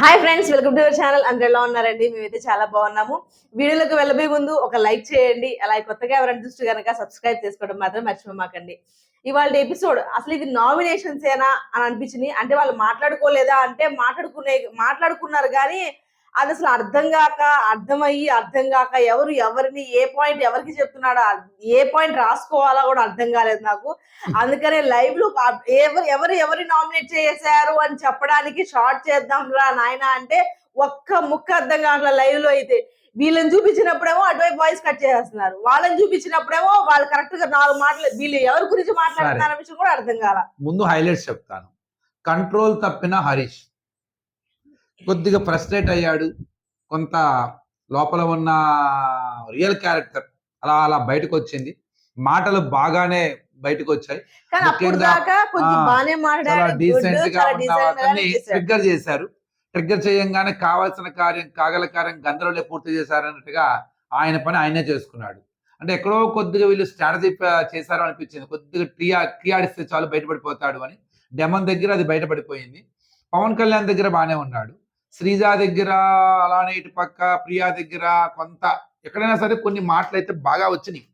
Hi friends welcome to our channel అందరు ఎలా ఉన్నారండి? మేమైతే చాలా బాగున్నాము. వీడియోలోకి వెళ్ళబోయే ముందు ఒక లైక్ చేయండి. అలా కొత్తగా ఎవరైనా చూస్తే కనుక సబ్స్క్రైబ్ చేసుకోవడం మాత్రం మర్చిపోమాకండి. ఇవాళ ఎపిసోడ్ అసలు ఇది నామినేషన్స్ ఏనా అని అనిపించింది. అంటే వాళ్ళు మాట్లాడుకోలేదా? అంటే మాట్లాడుకునే మాట్లాడుకున్నారు కానీ అది అసలు అర్థం కాక అర్థమయ్యి అర్థం కాక ఎవరు ఎవరిని ఏ పాయింట్ ఎవరికి చెప్తున్నాడో ఏ పాయింట్ రాసుకోవాలా కూడా అర్థం కాలేదు నాకు. అందుకనే లైవ్లో ఎవరు ఎవరు ఎవరి నామినేట్ చేశారు అని చెప్పడానికి షార్ట్ చేద్దాం రా నాయన అంటే ఒక్క ముక్క అర్థం కావట్లే లైవ్లో అయితే. వీళ్ళని చూపించినప్పుడేమో అటువైపు వాయిస్ కట్ చేస్తున్నారు వాళ్ళని చూపించినప్పుడేమో వాళ్ళు కరెక్ట్గా నాలుగు మాటలు వీళ్ళు ఎవరి గురించి మాట్లాడుతున్నారు విషయం కూడా అర్థం కాల. ముందు హైలైట్స్ చెప్తాను. కంట్రోల్ తప్పిన హరీష్. కొద్దిగా ఫ్రస్ట్రేట్ అయ్యాడు. కొంత లోపల ఉన్న రియల్ క్యారెక్టర్ అలా అలా బయటకు వచ్చింది మాటలు బాగానే బయటకు వచ్చాయి డీసెంట్గా ఉన్న. ట్రిగ్గర్ చేశారు. ట్రిగ్గర్ చేయంగానే కావాల్సిన కార్యం కాగల కార్యం గందరలో పూర్తి చేశారన్నట్టుగా ఆయన పని ఆయనే చేసుకున్నాడు. అంటే ఎక్కడో కొద్దిగా వీళ్ళు స్ట్రాటజీ చేశారు అనిపించింది. కొద్దిగా టియా టియాడిస్తే చాలు బయటపడిపోతాడు అని. డెమన్ దగ్గర అది బయటపడిపోయింది. పవన్ కళ్యాణ్ దగ్గర బాగానే ఉన్నాడు. శ్రీజ దగ్గర అలానే ఇటు పక్క ప్రియా దగ్గర కొంత ఎక్కడైనా సరే కొన్ని మాటలు అయితే బాగా వచ్చినాయి.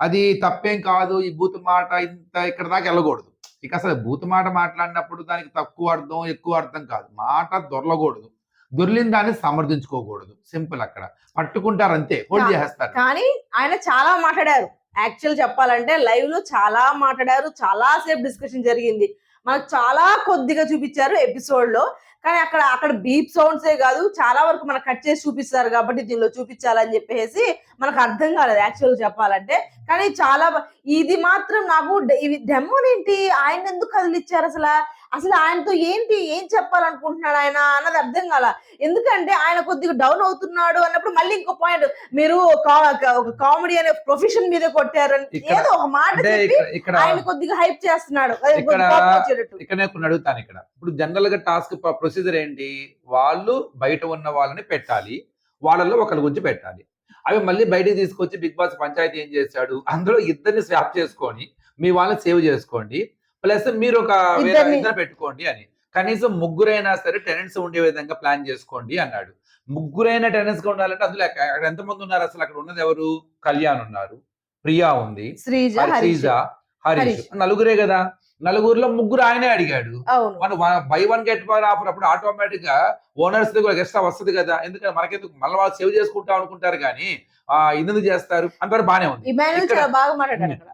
అది తప్పేం కాదు ఈ బూత్ మాట ఇంత ఇక్కడ దాకా వెళ్ళకూడదు. ఇక అసలు బూత్ మాట మాట్లాడినప్పుడు దానికి తక్కువ అర్థం ఎక్కువ అర్థం కాదు. మాట దొరలకూడదు. దొర్లిన దాన్ని సమర్థించుకోకూడదు. సింపుల్ అక్కడ. పట్టుకుంటారు అంతే. హోల్డ్ చేస్తారు కానీ ఆయన చాలా మాట్లాడారు. యాక్చువల్ చెప్పాలంటే లైవ్లో చాలా మాట్లాడారు. చాలా సేపు డిస్కషన్ జరిగింది. మనకు చాలా కొద్దిగా చూపించారు ఎపిసోడ్లో కానీ అక్కడ అక్కడ బీప్ సౌండ్సే కాదు చాలా వరకు మనకు కట్ చేసి చూపిస్తారు కాబట్టి దీనిలో చూపించాలని చెప్పేసి మనకు అర్థం కాలేదు యాక్చువల్ చెప్పాలంటే. కానీ చాలా ఇది మాత్రం నాకు ఇవి డెమోనేంటి ఆయన ఎందుకు కదిలిచ్చారు అసలు? అసలు ఆయనతో ఏంటి ఏం చెప్పాలనుకుంటున్నాడు ఆయన అన్నది అర్థం కాల. ఎందుకంటే ఆయన కొద్దిగా డౌన్ అవుతున్నాడు అన్నప్పుడు మళ్ళీ ఇంకో పాయింట్ మీరు ఒక కామెడీ అనే ప్రొఫెషన్ మీద కొట్టారు అని ఇక్కడ- ఏదో ఒక మాట ఆయన కొద్దిగా హైప్ చేస్తున్నాడు. ఇక్కడ- అడుగుతాను ఇక్కడ. ఇప్పుడు జనరల్గా టాస్క్ ప్రొసీజర్ ఏంటి? వాళ్ళు బయట ఉన్న వాళ్ళని పెట్టాలి. వాళ్ళలో ఒకరి గురించి పెట్టాలి. అవి మళ్ళీ బయటికి తీసుకొచ్చి బిగ్ బాస్ పంచాయతీ ఏం చేశాడు? అందులో ఇద్దరిని స్వాప్ చేసుకొని మీ వాళ్ళని సేవ్ చేసుకోండి. ప్లస్ మీరు ఒక ఇద్దరు పెట్టుకోండి అని. కనీసం ముగ్గురైనా సరే టెనెంట్స్ ఉండే విధంగా ప్లాన్ చేసుకోండి అన్నాడు. ముగ్గురైన టెనెంట్స్గా ఉండాలంటే అందులో అక్కడ ఎంతమంది ఉన్నారు? అసలు అక్కడ ఉన్నది ఎవరు? కళ్యాణ్ ఉన్నారు. ప్రియా ఉంది. శ్రీజ హరి- హరీష్. నలుగురే కదా? నలుగురిలో ముగ్గురు ఆయనే అడిగాడు. మన buy one get one offer అప్పుడు ఆటోమేటిక్గా ఓనర్స్ కూడా ఎక్స్ట్రా వస్తుంది కదా? ఎందుకంటే మనకెందుకు? మళ్ళీ వాళ్ళు సేవ్ చేసుకుంటాం అనుకుంటారు కానీ ఆ ఇది చేస్తారు? అంతవరకు బానే ఉంది. ఇక్కడ-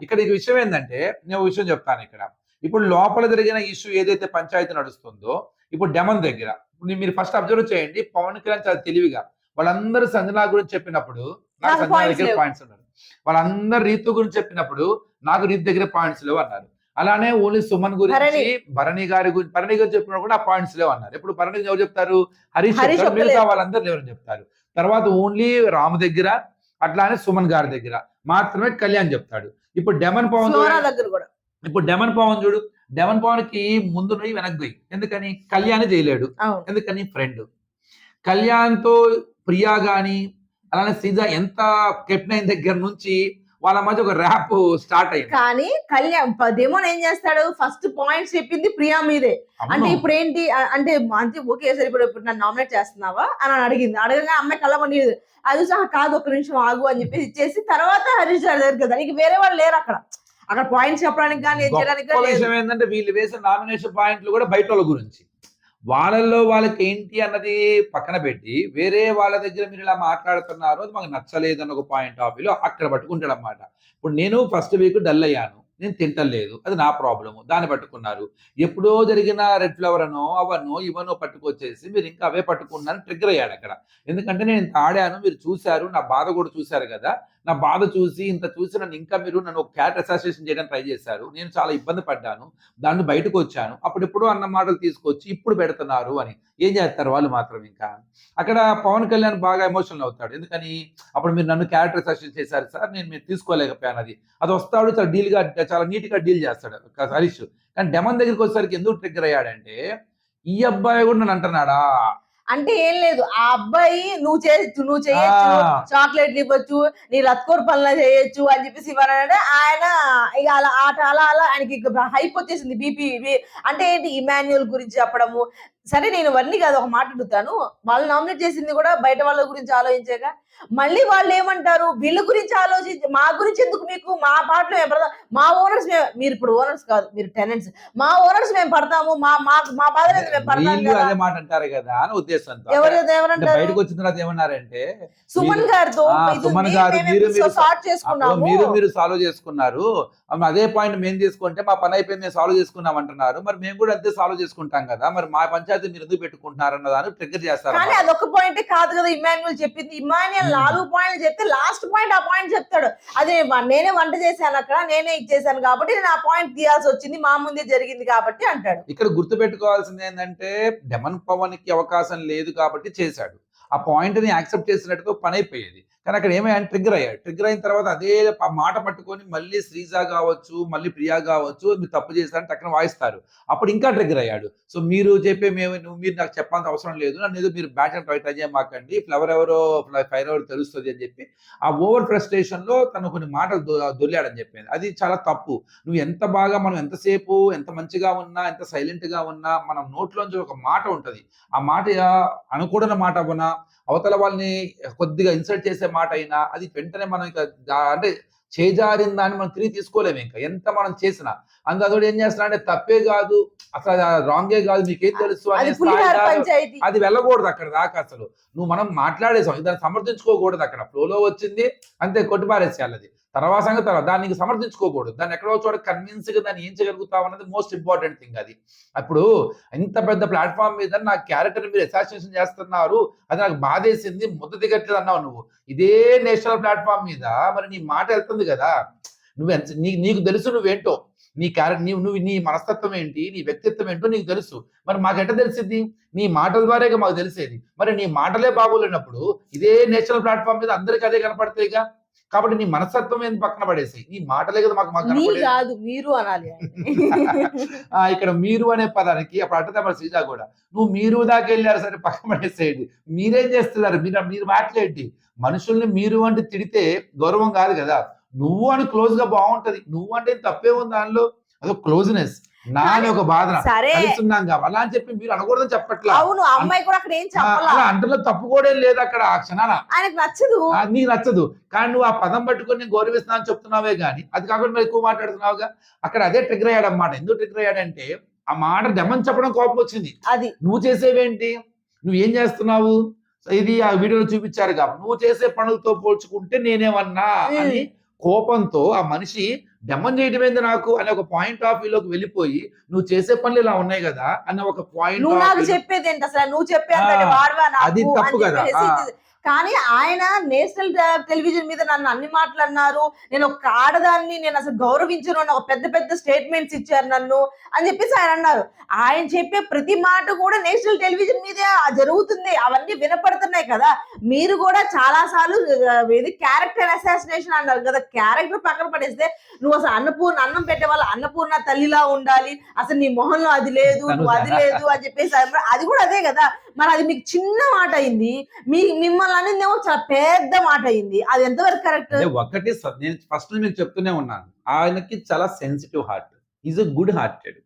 ఇక్కడ ఈ విషయం ఏంటంటే నేను విషయం చెప్తాను ఇక్కడ. ఇప్పుడు లోపల జరిగిన ఇష్యూ ఏదైతే పంచాయతీ నడుస్తుందో ఇప్పుడు డెమన్ దగ్గర మీరు ఫస్ట్ అబ్జర్వ్ చేయండి పవన్ కళ్యాణ్ చాలా తెలివిగా వాళ్ళందరూ సంజనా గురించి చెప్పినప్పుడు నాకు సంజనా దగ్గర. పాయింట్స్ ఉన్నారు వాళ్ళందరూ రీతు గురించి చెప్పినప్పుడు నాకు రీతు దగ్గర పాయింట్స్ లేవు అన్నారు అలానే ఓన్లీ సుమన్ గురించి భరణి. గారి గురించి భరణి గారు చెప్పినప్పుడు కూడా ఆ పాయింట్స్ లేవు అన్నారు ఇప్పుడు భరణి ఎవరు చెప్తారు హరీష్ మిగతా. వాళ్ళందరూ లేవని చెప్తారు తర్వాత ఓన్లీ రాము దగ్గర అట్లానే సుమన్ గారి దగ్గర మాత్రమే కళ్యాణ్ చెప్తాడు ఇప్పుడు డెమన్ పవన్. దగ్గర కూడా ఇప్పుడు డెమన్ పవన్ చూడు డెమన్ పవన్కి ముందు నువ్వు వెనక్కి పోయి ఎందుకని? కళ్యాణ్ చేయలేడు. ఎందుకని? ఫ్రెండ్. కళ్యాణ్తో ప్రియా గాని అలానే శ్రీజ ఎంత కెప్టెన్ అయిన దగ్గర నుంచి వాళ్ళ మధ్య ఒక ర్యాప్ స్టార్ట్ అయింది. కానీ కళ్యాణ్ డెమోన్ ఏం చేస్తాడు? ఫస్ట్ పాయింట్స్ చెప్పింది ప్రియా మీదే. అంటే. ఇప్పుడు ఏంటి అంటే అంటే ఓకే సరే ఇప్పుడు ఇప్పుడు నన్ను నామినేట్ చేస్తున్నావా? అని అడిగింది. అడగగా అమ్మాయి కళ్ళ మండి అది "ఆ, కాదు ఒక నిమిషం ఆగు అని చెప్పేసి ఇచ్చేసి తర్వాత హరీష్ గారి దగ్గరికి కదా నీకు వేరే వాళ్ళు లేరు అక్కడ. అక్కడ పాయింట్స్ చెప్పడానికి కానీ ఏం చేయడానికి. విషయం ఏంటంటే వీళ్ళు వేసిన నామినేషన్ పాయింట్లు కూడా బయట వాళ్ళ గురించి. వాళ్ళల్లో వాళ్ళకి ఏంటి అన్నది పక్కన పెట్టి వేరే వాళ్ళ దగ్గర మీరు ఇలా మాట్లాడుతున్నారు అది మాకు నచ్చలేదు అన్న ఒక పాయింట్ ఆఫ్ వ్యూలో అక్కడ పట్టుకుంటాడు అనమాట ఇప్పుడు నేను ఫస్ట్ వీక్ డల్ అయ్యాను నేను తింటలేదు అది నా ప్రాబ్లము దాన్ని పట్టుకున్నారు. ఎప్పుడో జరిగిన రెడ్ ఫ్లవర్ అనో అవనో ఇవనో పట్టుకొచ్చేసి మీరు ఇంకా అవే పట్టుకున్నారని ట్రిగ్గర్ అయ్యాడు అక్కడ. ఎందుకంటే నేను ఇంత ఆడాను మీరు చూశారు నా బాధ కూడా చూశారు కదా. నా బాధ చూసి ఇంత చూసి నన్ను ఇంకా మీరు నన్ను ఒక క్యాట్ అసోసియేషన్ చేయడానికి ట్రై చేశారు. నేను చాలా ఇబ్బంది పడ్డాను. దాన్ని బయటకు వచ్చాను అప్పుడెప్పుడు అన్న మాటలు తీసుకొచ్చి ఇప్పుడు పెడుతున్నారు అని. ఏం చేస్తారు వాళ్ళు మాత్రం ఇంకా? అక్కడ పవన్ కళ్యాణ్ బాగా ఎమోషనల్ అవుతాడు. ఎందుకని? అప్పుడు మీరు నన్ను క్యారెక్టర్ అసోసియేషన్ చేశారు సార్ నేను మీరు తీసుకోలేకపోయాను అది. అది వస్తాడు చాలా డీల్గా చాలా నీట్గా డీల్ చేస్తాడు హరీష్. కానీ డెమన్ దగ్గరికి వచ్చేసరికి ఎందుకు ట్రిగ్గర్ అయ్యాడంటే ఈ అబ్బాయి కూడా నన్ను అంటున్నాడా? అంటే ఏం లేదు. ఆ అబ్బాయి నువ్వు చే నువ్వు చేయొచ్చు ఆ. చాక్లెట్లు ఇవ్వచ్చు నీ రత్కోర్ పనులు చేయొచ్చు అని చెప్పేసి ఇవ్వాలంటే ఆయన ఇక అలా ఆట అలా అలా ఆయనకి హైప్ వచ్చేసింది. బీపీ అంటే ఏంటి? ఇమాన్యుయల్ గురించి చెప్పడము సరే నేను ఇవన్నీ కాదు ఒక మాట అడుగుతాను. వాళ్ళు నామినేట్ చేసింది కూడా బయట వాళ్ళ గురించి ఆలోచించాక మళ్ళీ వాళ్ళు ఏమంటారు? వీళ్ళ గురించి ఆలోచించి మా గురించి ఎందుకు మీకు? మా పాటలు మేము పడతాం. మా ఓనర్స్ మీరు ఇప్పుడు ఓనర్స్ కాదు మీరు టెనెంట్స్. మా ఓనర్స్ మేము పడతాము. మా మా మా బాధలు మేము పడతాం వీళ్ళు కదా. అదే మాట అంటారు కదా అని ఉద్దేశంతో. ఎవరు అంటే ఎవరంటారు బయటకు వచ్చిన తర్వాత ఏమన్నారంటే సుమన్ గారితో సుమన్ గారు మేము మీరు చేసుకున్నాము. మీరు మీరు సాల్వ్ చేసుకున్నారు. అదే పాయింట్ మేము తీసుకుంటే మా పని అయిపోయింది మేము సాల్వ్ చేసుకున్నాం అంటున్నారు. మరి మేము కూడా అంతే సాల్వ్ చేసుకుంటాం కదా. మరి మా పంచాయతీ మీరు ఎందుకు పెట్టుకుంటున్నారు అన్న దాన్ని ట్రిగ్గర్ చేస్తారు కానీ. అదొక పాయింట్ కాదు కదా ఇమాన్యుల్ చెప్పింది. Emmanuel Hmm. నాలుగు పాయింట్లు చెప్తే లాస్ట్ పాయింట్ ఆ పాయింట్ చెప్తాడు. అదే నేనే వంట చేశాను అక్కడ నేనే ఇచ్చేసాను కాబట్టి నేను ఆ పాయింట్ తీయాల్సి వచ్చింది మా ముందే జరిగింది కాబట్టి అంటాడు. ఇక్కడ గుర్తు పెట్టుకోవాల్సింది ఏంటంటే డెమన్ పవన్కి అవకాశం లేదు కాబట్టి చేశాడు. ఆ పాయింట్ని యాక్సెప్ట్ చేసినట్టుగా పని అయిపోయేది. కానీ అక్కడ ఏమైనా ట్రిగ్గర్ అయ్యాడు. ట్రిగ్గర్ అయిన తర్వాత అదే ఆ మాట పట్టుకొని మళ్ళీ శ్రీజ కావచ్చు మళ్ళీ ప్రియా కావచ్చు మీరు తప్పు చేశారని టక్కన వాయిస్తారు. అప్పుడు ఇంకా ట్రిగ్గర్ అయ్యాడు. సో మీరు చెప్పే మేము నువ్వు మీరు నాకు చెప్పాల్సిన అవసరం లేదు. నన్ను ఏదో మీరు బ్యాట్ ట్రై ట్రై చేయమాకండి. ఫ్లవర్ ఎవరో ఫైర్ ఎవరు తెలుస్తుంది అని చెప్పి ఆ ఓవర్ ఫ్రస్ట్రేషన్లో తను కొన్ని మాటలు దొ- చెప్పింది. అది చాలా తప్పు. నువ్వు ఎంత బాగా మనం ఎంతసేపు ఎంత మంచిగా ఉన్నా ఎంత సైలెంట్గా ఉన్నా మనం నోట్లోంచి ఒక మాట ఉంటది. ఆ మాట అనుకూడని మాట అవునా అవతల వాళ్ళని కొద్దిగా ఇన్సల్ట్ చేసే మాట అయినా అది వెంటనే మనం ఇక అంటే చేజారిన దాన్ని మనం తిరిగి తీసుకోలేము ఇంకా. ఎంత మనం చేసినా. అందులో ఏం చేస్తున్నా అంటే తప్పే కాదు అసలు రాంగే కాదు మీకేం తెలుసు అది వెళ్ళకూడదు అక్కడ దాకా అసలు. నువ్వు మనం మాట్లాడేసాం దాన్ని సమర్థించుకోకూడదు అక్కడ. ఫ్లోలో వచ్చింది అంతే కొట్టిపారేసేయాలి అది. తర్వాత సంగతి తర్వాత. దానికి సమర్థించుకోకూడదు. దాన్ని ఎక్కడో చోట కన్విన్స్గా దాన్ని ఏం చేయగలుగుతావు అన్నది మోస్ట్ ఇంపార్టెంట్ థింగ్ అది. అప్పుడు ఇంత పెద్ద ప్లాట్ఫామ్ మీద నా క్యారెక్టర్ మీరు అసాసినేషన్ చేస్తున్నారు. అది నాకు బాధేసింది. ముద్ద దిగట్లేదు అన్నావు నువ్వు. ఇదే నేషనల్ ప్లాట్ఫామ్ మీద మరి నీ మాట వెళ్తుంది కదా. నువ్వు ఎంత నీ నీకు తెలుసు నువ్వేంటో. నీ క్యారెక్టర్ నీవు నువ్వు నీ మనస్తత్వం ఏంటి? నీ వ్యక్తిత్వం ఏంటో నీకు తెలుసు. మరి మాకు ఎట్ట తెలిసింది నీ మాటల ద్వారాగా మాకు తెలిసేది. మరి నీ మాటలే బాగోలేనప్పుడు ఇదే నేషనల్ ప్లాట్ఫామ్ మీద అందరికీ అదే కనపడతాయిగా. కాబట్టి నీ మనస్తత్వం ఏంది పక్కన పడేసి నీ మాటలే కదా మాకు మాకు కాదు మీరు అనాలి ఆ, ఇక్కడ మీరు అనే పదానికి అప్పుడు అట్టతే మరి శ్రీజ కూడా. నువ్వు మీరు దాకా వెళ్ళారు సరే పక్కన పడేసేయండి. మీరేం చేస్తున్నారు? మీరు మీరు మాట్లాడి మనుషుల్ని మీరు అంటే తిడితే గౌరవం కాదు కదా. నువ్వు అని క్లోజ్గా బాగుంటది. నువ్వు అంటే తప్పే ఉంది దానిలో. అదొక క్లోజ్నెస్ నా అని ఒక బాధ సరే. కాబట్టి. అలా అని చెప్పి మీరు అనకూడదని చెప్పట్లా. అవును ఆ అమ్మాయి కూడా అక్కడ ఏం ఆ, చెప్పాలా? అలా అంటలో తప్పు కూడా ఏం లేదు అక్కడ ఆ క్షణాన. ఆయనకు నచ్చదు. ఆ, నీకు నచ్చదు. కానీ నువ్వు ఆ పదం పట్టుకొని నేను గౌరవిస్తున్నాను చెప్తున్నావే కానీ అది కాకుండా మరి ఎక్కువ మాట్లాడుతున్నావుగా? అక్కడ అదే ట్రిగర్ అయ్యాడు అన్నమాట ఎందుకు ట్రిగర్ అయ్యాడంటే ఆ మాట డెమని చెప్పడం కోపం వచ్చింది. అది. నువ్వు చేసేవేంటి? నువ్వు ఏం చేస్తున్నావు? ఇది ఆ వీడియోలో చూపించారు కాబట్టి. నువ్వు చేసే పనులతో పోల్చుకుంటే నేనేమన్నా. అని కోపంతో ఆ మనిషి డెమన్ చేయడం ఏంది నాకు? అనే ఒక పాయింట్ ఆఫ్ వ్యూలోకి వెళ్ళిపోయి నువ్వు చేసే పనులు ఇలా ఉన్నాయి కదా? అన్న ఒక పాయింట్ నువ్వు నాకు చెప్పేది ఏంటి అసలు? నువ్వు నాకు? అది తప్పు కదా, కానీ ఆయన నేషనల్ టెలివిజన్ మీద నన్ను అన్ని మాటలు అన్నారు. నేను ఒక ఆడదాన్ని నేను అసలు గౌరవించను అని ఒక పెద్ద పెద్ద స్టేట్మెంట్స్ ఇచ్చారు నన్ను అని చెప్పేసి ఆయన అన్నారు. ఆయన చెప్పే ప్రతి మాట కూడా నేషనల్ టెలివిజన్ మీదే ఆ జరుగుతుంది. అవన్నీ వినపడుతున్నాయి కదా. మీరు కూడా చాలా సార్లు ఇది క్యారెక్టర్ అసాసినేషన్ అన్నారు కదా. క్యారెక్టర్ పక్కన పడేస్తే నువ్వు అసలు అన్నపూర్ణ అన్నం పెట్టే వాళ్ళ అన్నపూర్ణ తల్లిలా ఉండాలి. అసలు నీ మొహంలో అది లేదు నువ్వు అది లేదు అని చెప్పేసి అది కూడా అదే కదా. మరి అది మీకు చిన్న మాట అయింది. మీ మిమ్మల్ని అనేది ఏమో చాలా పెద్ద మాట అయింది. అది ఎంతవరకు కరెక్ట్? ఒకటి నేను ఫస్ట్ మీకు చెప్తూనే ఉన్నాను. ఆయనకి చాలా sensitive heart is a good hearted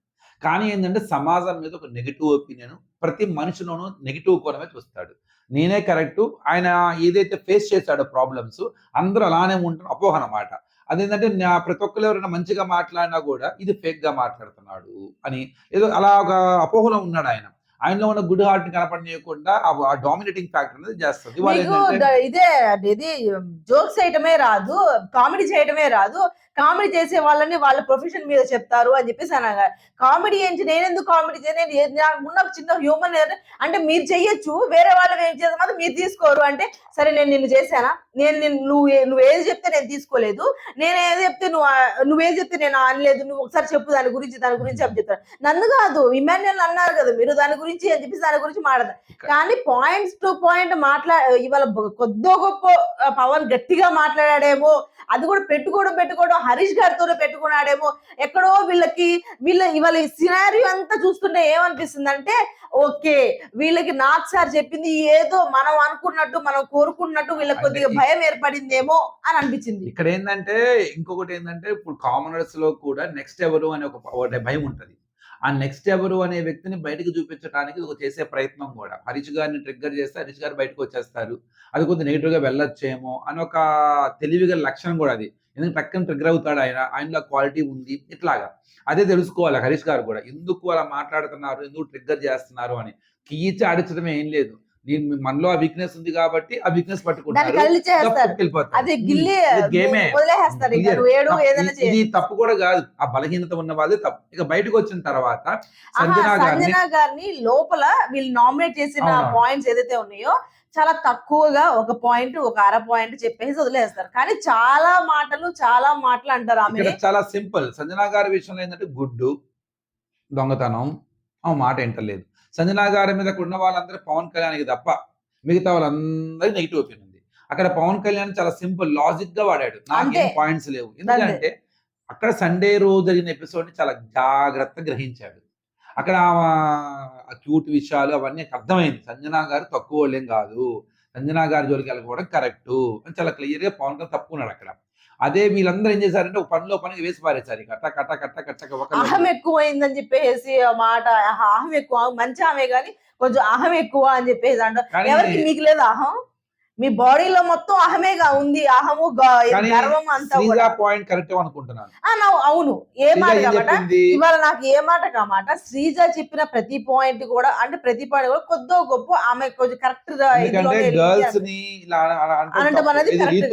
కానీ ఏంటంటే సమాజం మీద ఒక నెగిటివ్ ఒపీనియన్ ప్రతి మనిషిలోనూ నెగిటివ్ కోణమే చూస్తాడు. నేనే కరెక్ట్ ఆయన ఏదైతే ఫేస్ చేశాడో ప్రాబ్లమ్స్ అందరూ అలానే ఉంటారు అపోహ అనమాట అదేంటంటే నా ప్రతి ఒక్కరు ఎవరైనా మంచిగా మాట్లాడినా కూడా ఇది ఫేక్గా మాట్లాడుతున్నాడు అని ఏదో అలా ఒక అపోహలో ఉన్నాడు ఆయన. ఆయనలో ఉన్న గుడ్ హార్ట్ కనపడనీయకుండా ఆ డామినేటింగ్ ఫ్యాక్టర్ అనేది చేస్తుంది. ఇదే ఇది జోక్స్ చేయటమే రాదు కామెడీ చేయటమే రాదు. కామెడీ చేసే వాళ్ళని వాళ్ళ ప్రొఫెషన్ మీద చెప్తారు అని చెప్పేసి అనగా కామెడీ ఏంటి? నేను ఎందుకు కామెడీ చేయను ఉన్న చిన్న హ్యూమన్ అంటే మీరు చెయ్యొచ్చు వేరే వాళ్ళు ఏం చేస్తే మాత్రం మీరు తీసుకోరు అంటే సరే నేను నిన్ను చేశానా? నేను నువ్వు నువ్వు ఏది చెప్తే నేను తీసుకోలేదు. నేను ఏది చెప్తే నువ్వు నువ్వేది చెప్తే నేను అనలేదు. నువ్వు ఒకసారి చెప్పు దాని గురించి దాని గురించి అని చెప్తాను నన్ను కాదు ఇమాన్యుల్ అన్నారు కదా మీరు దాని గురించి అని చెప్పేసి దాని గురించి మాట్లాడతారు. కానీ పాయింట్స్ టు పాయింట్ మాట్లా ఇవాళ కొద్దో గొప్ప పవన్ గట్టిగా మాట్లాడాడేమో అది కూడా పెట్టుకోవడం పెట్టుకోవడం హరీష్ గారితోనే పెట్టుకున్నాడేమో. ఎక్కడో వీళ్ళకి వీళ్ళ ఇవాళ ఈ సినారియో అంతా చూస్తుంటే ఏమనిపిస్తుంది అంటే ఓకే వీళ్ళకి నాగ్ సార్ చెప్పింది ఏదో మనం అనుకున్నట్టు మనం కోరుకున్నట్టు వీళ్ళకి కొద్దిగా భయం ఏర్పడిందేమో అని అనిపించింది. ఇక్కడ ఏంటంటే ఇంకొకటి ఏంటంటే ఇప్పుడు కామనర్స్లో కూడా నెక్స్ట్ ఎవరు అనే ఒక భయం ఉంటది. ఆ నెక్స్ట్ ఎవరు అనే వ్యక్తిని బయటకు చూపించడానికి ఒక చేసే ప్రయత్నం కూడా. హరీష్ గారిని ట్రిగ్గర్ చేస్తే హరీష్ గారు బయటకు వచ్చేస్తారు. అది కొంచెం నెగిటివ్గా వెళ్ళొచ్చేమో అని ఒక తెలివిగా లక్షణం కూడా అది. ఎందుకంటే టక్కన ట్రిగ్గర్ అవుతాడు ఆయన? ఆయనలో క్వాలిటీ ఉంది. ఇట్లాగా. అదే తెలుసుకోవాలి హరీష్ గారు కూడా. ఎందుకు అలా మాట్లాడుతున్నారు? ఎందుకు ట్రిగ్గర్ చేస్తున్నారు అని. కీచి ఆడించడం ఏం లేదు. దీని మనలో ఆ వీక్నెస్ ఉంది కాబట్టి ఆ వీక్నెస్ పట్టుకుంటారు. ఇది తప్పు- కూడా కాదు. ఆ బలహీనత ఉన్న వాళ్ళే తప్పు. ఇక బయటకు వచ్చిన తర్వాత సంజనా గారిని లోపల వీళ్ళు నామినేట్ చేసిన. పాయింట్స్ ఏదైతే ఉన్నాయో చాలా తక్కువగా ఒక పాయింట్ ఒక అర పాయింట్ చెప్పేసి వదిలేస్తారు. కానీ చాలా మాటలు చాలా మాటలు అంటారు ఆమె. చాలా సింపుల్. సంజనా గారి విషయంలో ఏంటంటే గుడ్డు దొంగతనం ఆ మాట ఏంటలేదు సంజనా గారి మీద ఉన్న వాళ్ళందరూ పవన్ కళ్యాణ్కి తప్ప మిగతా వాళ్ళందరికీ నెగిటివ్ ఒపీనియన్ ఉంది. అక్కడ పవన్ కళ్యాణ్ చాలా సింపుల్ లాజిక్గా వాడాడు. నాకేం. పాయింట్స్ లేవు. ఎందుకంటే అక్కడ సండే రోజు జరిగిన ఎపిసోడ్ని చాలా జాగ్రత్తగా గ్రహించాడు. అక్కడ క్యూట్ విషయాలు అవన్నీ నాకు అర్థమైంది. సంజనా గారు తక్కువ వాళ్ళేం కాదు. సంజనా గారి జోలికి వెళ్ళకపోవడం కరెక్ట్ అని చాలా క్లియర్గా పవన్ కళ్యాణ్ తప్పుకున్నాడు అక్కడ. అదే వీళ్ళందరూ ఏం చేశారంటే పనిలో పనికి వేసి పారేశారు. కట్ట కట్ట కట్ట కట్ట ఒక అహం ఎక్కువైందని చెప్పేసి మాట అహం ఎక్కువ మంచి ఆమె కానీ కొంచెం అహం ఎక్కువ అని చెప్పేసి అంటారు కానీ ఎవరికి మీకు లేదు అహం? మీ బాడీలో మొత్తం అహమేగా ఉంది అహము గ- కానీ గర్వం అంతా పాయింట్ కరెక్ట్ అనుకుంటున్నాను. అవును. ఏ మాట కాబట్టి ఇవాళ నాకు ఏ మాట కామాట? శ్రీజ చెప్పిన ప్రతి పాయింట్ కూడా అంటే ప్రతి పాయింట్ కూడా కొద్దో గొప్ప ఆమె కొంచెం కరెక్ట్ అనటం. అనేది.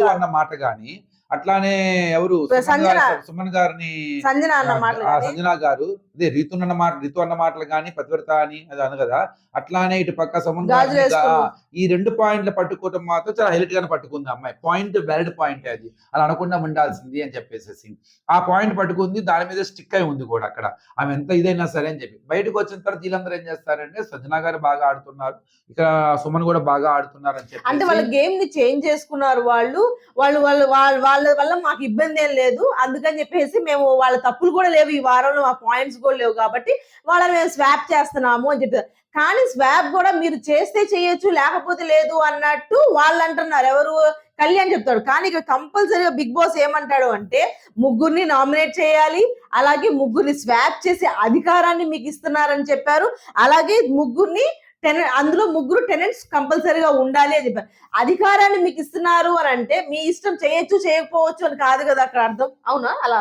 అన్న మాట గాని అట్లానే ఎవరు సుమన్. గారు- గారిని సంజన గారు అదే రీతు అన్న మాట రీతు అన్న మాటలు కానీ పతివ్రత అని అది అను కదా. అట్లానే ఇటు పక్క సుమన్ గాజులు గారిని గా- వేసుకుని. ఈ రెండు పాయింట్లు పట్టుకోవటం మాత్రం చాలా హైలైట్ గానే పట్టుకుంది అమ్మాయి. పాయింట్ వ్యాలిడ్ పాయింట్ అది. అలా అనకుండా ఉండాల్సింది అని చెప్పేసి ఆ పాయింట్ పట్టుకుంది దాని మీద స్టిక్ అయి ఉంది కూడా అక్కడ. ఆమె ఎంత ఇదైనా సరే అని చెప్పి. బయటకు వచ్చిన తర్వాత వీళ్ళందరూ ఏం చేస్తారంటే సంజన గారు బాగా ఆడుతున్నారు. ఇక్కడ సుమన్ కూడా బాగా ఆడుతున్నారు అని అంటే వాళ్ళ చెప్పి గేమ్ని చేంజ్ చేసుకున్నారు వాళ్ళు. వాళ్ళు వాళ్ళు వాళ్ళ వాళ్ళ వల్ల మాకు ఇబ్బంది ఏం లేదు. అందుకని చెప్పేసి మేము వాళ్ళ తప్పులు కూడా లేవు. ఈ వారంలో మా పాయింట్స్ కూడా లేవు కాబట్టి వాళ్ళని మేము స్వాప్ చేస్తున్నాము అని చెప్పారు కానీ స్వాప్ కూడా మీరు చేస్తే చేయొచ్చు లేకపోతే లేదు అన్నట్టు వాళ్ళు అంటున్నారు. ఎవరు? కళ్యాణ్ చెప్తాడు. కానీ ఇక కంపల్సరీగా బిగ్ బాస్ ఏమంటాడు అంటే ముగ్గురిని నామినేట్ చేయాలి అలాగే ముగ్గురిని స్వాప్ చేసే అధికారాన్ని మీకు ఇస్తున్నారని చెప్పారు. అలాగే ముగ్గురిని టెన అందులో ముగ్గురు టెనెంట్స్ కంపల్సరీగా ఉండాలి అని చెప్పారు. అధికారాన్ని మీకు ఇస్తున్నారు అని అంటే మీ ఇష్టం చేయొచ్చు చేయకపోవచ్చు అని కాదు కదా అక్కడ అర్థం? అవునా? అలా?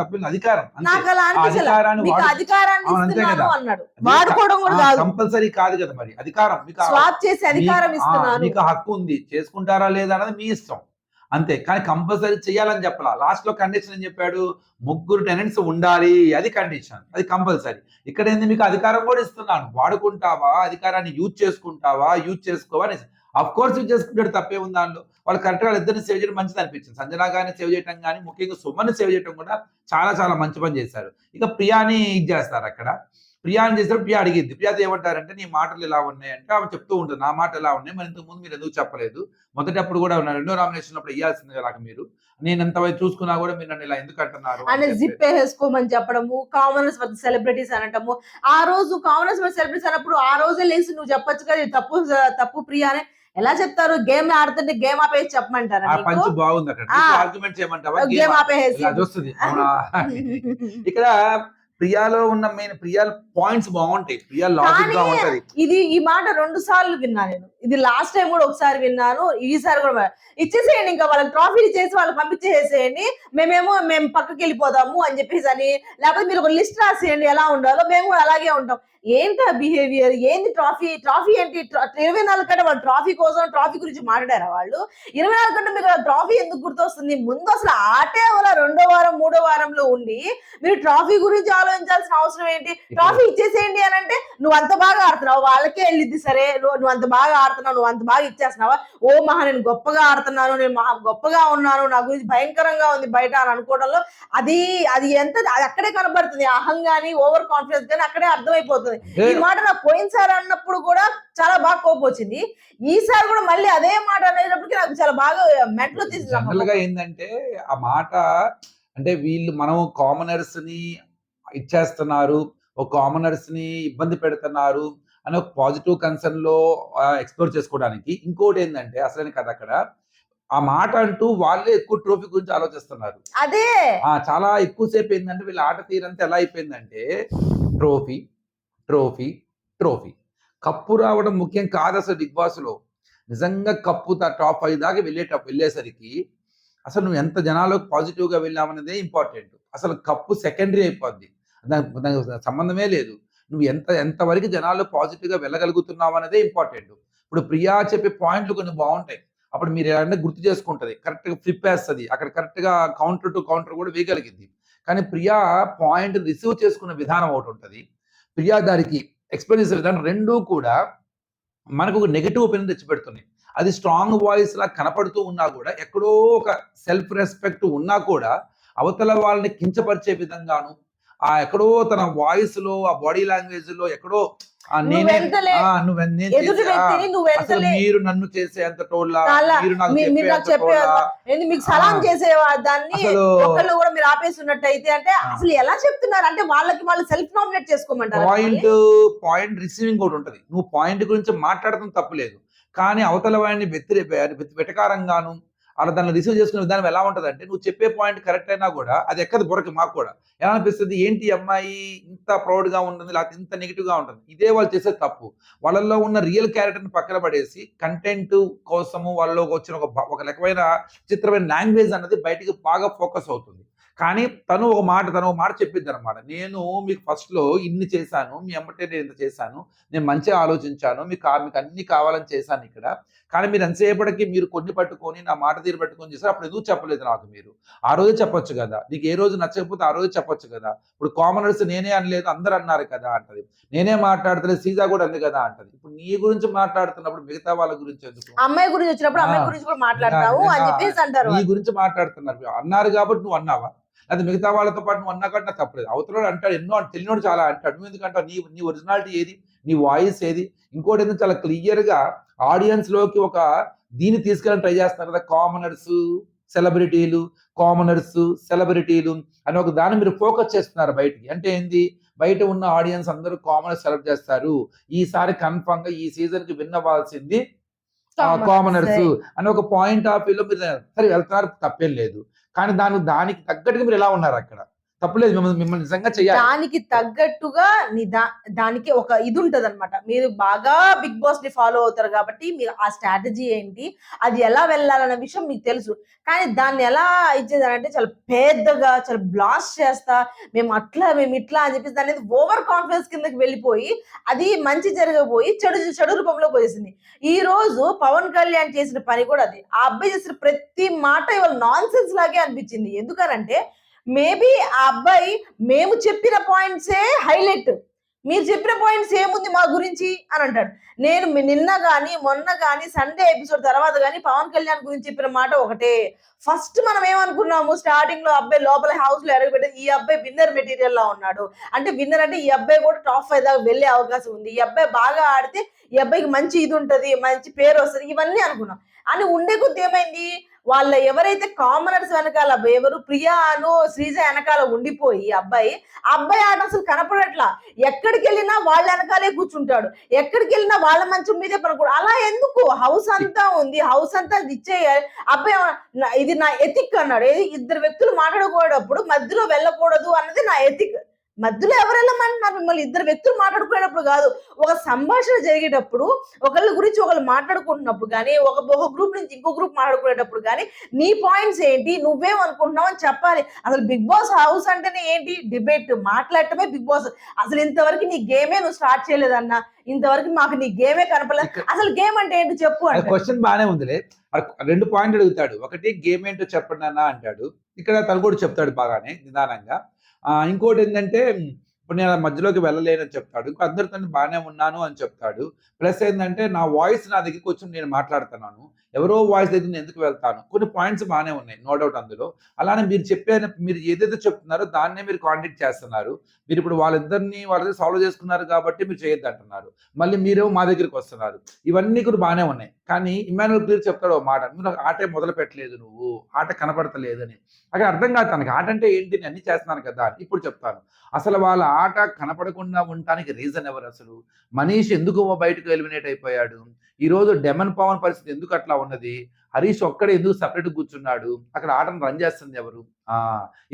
తప్పింది. అధికారం. నాకు అలా ఆ అనిపించలే? అధికారాన్ని మీకు అధికారాన్ని ఇస్తున్నాను. అన్నాడు. వాడుకోవడం కూడా కాదు. కంపల్సరీ కాదు కదా మరి. అధికారం స్వాప్ చేసి అధికారం ఇస్తున్నారు మీకు హక్కు ఉంది. చేసుకుంటారా లేదా అన్నది మీ ఇష్టం. అంతే. కానీ కంపల్సరీ చేయాలని చెప్పాలా. లాస్ట్లో కండిషన్ అని చెప్పాడు? ముగ్గురు టెనెంట్స్ ఉండాలి. అది కండిషన్. అది కంపల్సరీ. ఇక్కడ ఏంది? మీకు అధికారం కూడా ఇస్తున్నాను. వాడుకుంటావా? అధికారాన్ని యూజ్ చేసుకుంటావా? యూజ్ చేసుకోవా అని అఫ్ కోర్స్ యూజ్ చేసుకుంటాడు. తప్పే ఉంది దానిలో వాళ్ళు కరెక్ట్గా ఇద్దరిని సేవ్ చేయడం మంచిది అనిపించింది. సంజనా గారిని సేవ్ చేయడం కానీ ముఖ్యంగా సుమన్ సేవ్ చేయడం కూడా చాలా చాలా మంచి పని చేశారు. ఇక ప్రియాని ఇది చేస్తారు అక్కడ. ప్రియాని చేసినప్పుడు ప్రియా అడిగింది ప్రియాతో ఏమంటారంటే నీ మాటలు ఇలా ఉన్నాయంటే ఆమె చెప్తూ ఉంటుంది నా మాటలు ఇలా ఉన్నాయి? మరి ఇంతకు ముందు మీరు ఎందుకు చెప్పలేదు? మొదటప్పుడు కూడా ఉన్నారు. రెండో నామినేషన్ అప్పుడు ఇవ్వాల్సింది కదా మీరు. నేను ఎంత చూసుకున్నా కూడా మీరు నన్ను ఇలా ఎందుకు అంటున్నారు? అని. జిప్ వేసుకోమని చెప్పడము కామనర్స్ వర్త సెలబ్రిటీస్ అనటము ఆ రోజు కామనర్స్ వర్త సెలబ్రిటీస్ అన్నప్పుడు ఆ రోజే లేచి నువ్వు చెప్పొచ్చు కదా తప్పు తప్పు ప్రియా అని. ఎలా చెప్తారు? గేమ్ ఆడుతుంటే గేమ్ ఆపేసి చెప్పమంటారా బాగుంది అక్కడ. ఆర్గ్యుమెంట్ చేయమంటావా గేమ్ ఆపేసి ఇక్కడ ప్రియాలో ఉన్న మెయిన్ ప్రియా పాయింట్స్ బాగుంటాయి. ప్రియా లాజిక్గా ఉంటది ఇది ఈ మాట రెండు సార్లు విన్నా నేను. ఇది లాస్ట్ టైం కూడా ఒకసారి విన్నాను ఈసారి కూడా. ఇచ్చేసేయండి ఇంకా వాళ్ళకి ట్రాఫీ చేసి వాళ్ళకి పంపించేసేయండి. మేమేమో మేము పక్కకి వెళ్ళిపోదాము అని చెప్పేసి అని లేకపోతే మీరు ఒక లిస్ట్ రాసేయండి ఎలా ఉండాలో మేము కూడా అలాగే ఉంటాం. ఏంటి బిహేవియర్ ఏంది ట్రాఫీ ట్రాఫీ ఏంటి? ఇరవై నాలుగు గంటల వాళ్ళు ట్రాఫీ కోసం ట్రాఫీ గురించి మాట్లాడారా వాళ్ళు? ఇరవై నాలుగు గంటల మీకు ట్రాఫీ ఎందుకు గుర్తొస్తుంది? ముందు అసలు ఆటే వాళ్ళ రెండో వారం మూడో వారంలో ఉండి మీరు ట్రాఫీ గురించి ఆలోచించాల్సిన అవసరం ఏంటి? ట్రాఫీ ఇచ్చేసేయండి అని అంటే నువ్వు అంత బాగా ఆడుతున్నావు వాళ్ళకే వెళ్ళిద్ది సరే నువ్వు అంత బాగా ఆడుతున్నావు నువ్వు అంత బాగా ఇచ్చేస్తున్నావా? ఓ మహా నేను గొప్పగా ఆడుతున్నాను నేను మహా గొప్పగా ఉన్నాను నా గురించి భయంకరంగా ఉంది బయట అని అనుకోవడంలో అది అది ఎంత అది అక్కడే కనబడుతుంది. అహం గానీ ఓవర్ కాన్ఫిడెన్స్ కానీ అక్కడే అర్థమైపోతుంది. ఈ మాట నాకు పోయినసారి అన్నప్పుడు కూడా చాలా బాగా కోపం వచ్చింది. ఈసారి కూడా మళ్ళీ అదే మాట అనేటప్పటికి నాకు చాలా బాగా మెంటలో తీసింది ఏంటంటే ఆ మాట అంటే వీళ్ళు మనం కామనర్స్ని ఇచ్చేస్తున్నారు ఒక కామనర్స్ని ఇబ్బంది పెడుతున్నారు అని ఒక పాజిటివ్ కన్సర్న్లో ఎక్స్ప్లోర్ చేసుకోవడానికి ఇంకోటి ఏంటంటే అసలు కథ అక్కడ ఆ మాట అంటూ వాళ్ళే ఎక్కువ ట్రోఫీ గురించి ఆలోచిస్తున్నారు. అదే! చాలా ఎక్కువసేపు ఏంటంటే వీళ్ళ ఆట తీరంతా ఎలా అయిపోయిందంటే ట్రోఫీ ట్రోఫీ ట్రోఫీ కప్పు రావడం ముఖ్యం కాదు అసలు బిగ్ బాస్లో. నిజంగా కప్పు టాప్ ఫైవ్ దాకా వెళ్ళేటప్పుడు వెళ్ళేసరికి అసలు నువ్వు ఎంత జనాలకు పాజిటివ్గా వెళ్ళామనేదే ఇంపార్టెంట్ అసలు కప్పు సెకండరీ అయిపోద్ది. దానికి దానికి సంబంధమే లేదు. నువ్వు ఎంత ఎంతవరకు జనాలు పాజిటివ్గా వెళ్ళగలుగుతున్నావు అనేదే ఇంపార్టెంట్ ఇప్పుడు ప్రియా చెప్పే పాయింట్లు కొన్ని బాగుంటాయి. అప్పుడు మీరు ఏదైనా గుర్తు చేసుకుంటది. కరెక్ట్గా ఫ్లిప్ వేస్తుంది. అక్కడ కరెక్ట్గా కౌంటర్ టు కౌంటర్ కూడా వేయగలిగింది. కానీ ప్రియా పాయింట్ రిసీవ్ చేసుకున్న విధానం ఒకటి ఉంటుంది. ప్రియా దానికి ఎక్స్ప్లెయిన్ చేసే విధానం రెండూ కూడా మనకు ఒక నెగిటివ్ ఒపీనియన్ తెచ్చిపెడుతున్నాయి. అది స్ట్రాంగ్ వాయిస్ లా కనపడుతూ ఉన్నా కూడా ఎక్కడో ఒక సెల్ఫ్ రెస్పెక్ట్ ఉన్నా కూడా అవతల వాళ్ళని కించపరిచే విధంగాను ఆ ఎక్కడో తన వాయిస్లో ఆ బాడీ లాంగ్వేజ్లో ఎక్కడో నేనే నువ్వు అసలు మీరు నన్ను చేసే అంత. మీరు నాకు ఏంది మీకు సలాం ఆ. చేసే దాన్ని ఒకళ్ళు కూడా మీరు ఆపేస్తున్నట్టయితే అంటే. అసలు ఎలా చెప్తున్నారు అంటే వాళ్ళకి వాళ్ళు సెల్ఫ్ నామినేట్ చేసుకోమంటారు పాయింట్ పాయింట్ రిసీవింగ్ కూడా ఉంటది నువ్వు పాయింట్ గురించి మాట్లాడటం తప్పులేదు కానీ అవతల వాడిని వ్యతిరే వెటకారంగాను అలా దాన్ని రిసీవ్ చేసుకునే విధానం ఎలా ఉంటుందంటే నువ్వు చెప్పే పాయింట్ కరెక్ట్ అయినా కూడా అది ఎక్కదు బుర్రకి మాకు కూడా. ఎలా అనిపిస్తుంది? ఏంటి అమ్మాయి ఇంత ప్రౌడ్గా ఉంటుంది లేకపోతే ఇంత నెగిటివ్గా ఉంటుంది? ఇదే వాళ్ళు చేసే తప్పు. వాళ్ళల్లో ఉన్న రియల్ క్యారెక్టర్ని పక్కన పడేసి కంటెంట్ కోసము వాళ్ళలో వచ్చిన ఒక ఒక రకమైన చిత్రమైన లాంగ్వేజ్ అన్నది బయటికి బాగా ఫోకస్ అవుతుంది. కానీ తను ఒక మాట తను ఒక మాట చెప్పిద్ది అనమాట నేను మీకు ఫస్ట్లో ఇన్ని చేశాను మీ అమ్మటే నేను ఇంత చేశాను నేను మంచిగా ఆలోచించాను మీకు మీకు అన్ని కావాలని చేశాను ఇక్కడ. కానీ మీరు ఎంతసేపటికి మీరు కొన్ని పట్టుకొని నా మాట తీరు పట్టుకొని చేశారు అప్పుడు ఎందుకు చెప్పలేదు నాకు మీరు. ఆ రోజు చెప్పొచ్చు కదా. నీకు ఏ రోజు నచ్చకపోతే ఆ రోజు చెప్పొచ్చు కదా. ఇప్పుడు కామనర్స్ నేనే అనలేదు అందరు అన్నారు కదా అంటది. నేనే మాట్లాడతలేదు సీజా కూడా అంది కదా అంటది. ఇప్పుడు నీ గురించి మాట్లాడుతున్నప్పుడు మిగతా వాళ్ళ గురించి ఎందుకు? అమ్మాయి గురించి వచ్చినప్పుడు అమ్మాయి. గురించి కూడా మాట్లాడతావు అని చెప్పేసి అంటారు నీ. గురించి మాట్లాడుతున్నారు. అన్నారు కాబట్టి నువ్వు అన్నావా? అది మిగతా వాళ్ళతో పాటు నువ్వు అన్నా కాబట్టి నాకు తప్పలేదు. అవతల అంటాడు ఎన్నో తెలియనోడు చాలా అంటాడు. నువ్వు ఎందుకంటావు నీ నీ ఒరిజినాలిటీ ఏది? నీ వాయిస్ ఏది? ఇంకోటి ఏంటంటే చాలా క్లియర్ ఆడియన్స్లోకి ఒక దీన్ని తీసుకెళ్ళని ట్రై చేస్తున్నారు కదా కామనర్స్ సెలబ్రిటీలు కామనర్స్ సెలబ్రిటీలు అని ఒక దాన్ని మీరు ఫోకస్ చేస్తున్నారు బయటికి. అంటే ఏంది? బయట ఉన్న ఆడియన్స్ అందరూ కామనర్స్ సెలెక్ట్ చేస్తారు. ఈసారి కన్ఫర్మ్గా ఈ సీజన్కి విన్ అవ్వాల్సింది. కామనర్స్ అని ఒక పాయింట్ ఆఫ్ వ్యూలో మీరు సరే వెళ్తున్నారు తప్పేం లేదు. కానీ దాని దానికి తగ్గట్టుగా మీరు ఎలా ఉన్నారు అక్కడ? తప్పలేదు మిమ్మల్ని మిమ్మల్ని నిజంగా చేయాలి దానికి తగ్గట్టుగా దానికి ఒక ఇది ఉంటది అనమాట మీరు బాగా బిగ్ బాస్ని ఫాలో అవుతారు కాబట్టి మీరు ఆ స్ట్రాటజీ ఏంటి అది ఎలా వెళ్ళాలన్న విషయం మీకు తెలుసు. కానీ దాన్ని ఎలా ఇచ్చేదానంటే చాలా పెద్దగా చాలా బ్లాస్ట్ చేస్తా మేము అట్లా మేము ఇట్లా అని చెప్పేసి దాని ఓవర్ కాన్ఫిడెన్స్ కిందకి వెళ్ళిపోయి అది మంచి జరగబోయి చెడు చెడు రూపంలో పోయేసింది. ఈ రోజు పవన్ కళ్యాణ్ చేసిన పని కూడా అది. ఆ అబ్బాయి చేసిన ప్రతి మాట ఇవాళ నాన్ సెన్స్ లాగే అనిపించింది. ఎందుకనంటే మేబీ ఆ అబ్బాయి మేము చెప్పిన పాయింట్సే హైలైట్. మీరు చెప్పిన పాయింట్స్ ఏముంది మా గురించి? అని అంటాడు. నేను నిన్న కానీ మొన్న కానీ సండే ఎపిసోడ్ తర్వాత కానీ పవన్ కళ్యాణ్ గురించి చెప్పిన మాట ఒకటే. ఫస్ట్ మనం ఏమనుకున్నాము? స్టార్టింగ్లో అబ్బాయి లోపల హౌస్లో ఎరగబెట్టి ఈ అబ్బాయి విన్నర్ మెటీరియల్ లా ఉన్నాడు. అంటే విన్నర్ అంటే ఈ అబ్బాయి కూడా టాప్ ఫైవ్ దాకా వెళ్ళే అవకాశం ఉంది. ఈ అబ్బాయి బాగా ఆడితే ఈ అబ్బాయికి మంచి ఇది ఉంటది మంచి పేరు వస్తుంది. ఇవన్నీ అనుకున్నాం. అని ఉండే కొద్ది ఏమైంది? వాళ్ళ ఎవరైతే కామనర్స్ వెనకాల ఎవరు ప్రియా అను శ్రీజ వెనకాల ఉండిపోయి అబ్బాయి అబ్బాయి ఆట అసలు కనపడట్లా. ఎక్కడికి వెళ్ళినా వాళ్ళ వెనకాలే కూర్చుంటాడు. ఎక్కడికి వెళ్ళినా వాళ్ళ మంచం మీదే పడకూడదు. అలా ఎందుకు? హౌస్ అంతా ఉంది. హౌస్ అంతా ఇచ్చేయాలి. అబ్బాయి ఇది నా ఎథిక్ అన్నాడు. ఇద్దరు వ్యక్తులు మాట్లాడుకోవడప్పుడు మధ్యలో వెళ్ళకూడదు అన్నది నా ఎథిక్ మధ్యలో ఎవరు వెళ్ళమంటున్నారు మిమ్మల్ని ఇద్దరు వ్యక్తులు మాట్లాడుకునేటప్పుడు కాదు. ఒక సంభాషణ జరిగేటప్పుడు ఒకళ్ళ గురించి ఒకళ్ళు మాట్లాడుకుంటున్నప్పుడు కానీ ఒక ఒక గ్రూప్ నుంచి ఇంకో గ్రూప్ మాట్లాడుకునేటప్పుడు కానీ నీ పాయింట్స్ ఏంటి నువ్వేం అనుకుంటున్నావు అని చెప్పాలి. అసలు బిగ్ బాస్ హౌస్ అంటేనే ఏంటి? డిబేట్ మాట్లాడటమే బిగ్ బాస్. అసలు ఇంతవరకు నీ గేమే నువ్వు స్టార్ట్ చేయలేదన్నా ఇంతవరకు మాకు నీ గేమే కనపడలేదు. ఇక్కడ- అసలు గేమ్ అంటే ఏంటి చెప్పు అంటే క్వశ్చన్ బాగానే ఉందిలే. రెండు పాయింట్ అడుగుతాడు. ఒకటి గేమ్ ఏంటో చెప్పండి అన్న అంటాడు. ఇక్కడ తను కూడా చెప్తాడు బాగానే నిదానంగా. ఇంకోటి ఏంటంటే ఇప్పుడు నేను అలా మధ్యలోకి వెళ్ళలేనని చెప్తాడు. ఇంకో అందరితో బాగానే ఉన్నాను అని చెప్తాడు. ప్లస్ ఏంటంటే నా వాయిస్ నా దగ్గరికి వచ్చి నేను మాట్లాడుతున్నాను. ఎవరో వాయిస్ దగ్గర నేను ఎందుకు వెళ్తాను? కొన్ని పాయింట్స్ బాగానే ఉన్నాయి నో డౌట్ అందులో. అలానే మీరు చెప్పే మీరు ఏదైతే చెప్తున్నారో దాన్నే మీరు కాంటాక్ట్ చేస్తున్నారు. మీరు ఇప్పుడు వాళ్ళిద్దరిని వాళ్ళది సాల్వ్ చేసుకున్నారు కాబట్టి మీరు చేయొద్దు అంటున్నారు. మళ్ళీ మీరు మా దగ్గరికి వస్తున్నారు. ఇవన్నీ కూడా బాగానే ఉన్నాయి. కానీ ఇమానువల్ క్లియర్ చెప్తాడు ఓ మాట నువ్వు నాకు ఆటే మొదలు పెట్టలేదు నువ్వు ఆట కనపడతలేదు అని. అక్కడ అర్థం కాదు తనకి ఆట అంటే ఏంటి? నేను అన్ని చేస్తున్నాను కదా అని. ఇప్పుడు చెప్తాను. అసలు వాళ్ళ ఆట కనపడకుండా ఉండటానికి రీజన్ ఎవరు అసలు? మనీష్ ఎందుకు బయటకు ఎలిమినేట్ అయిపోయాడు? ఈరోజు డెమన్ పవన్ పరిస్థితి ఎందుకు అట్లా ఉన్నది? హరీష్ ఒక్కడే ఎందుకు సపరేట్ కూర్చున్నాడు? అక్కడ ఆటను రన్ చేస్తుంది ఎవరు?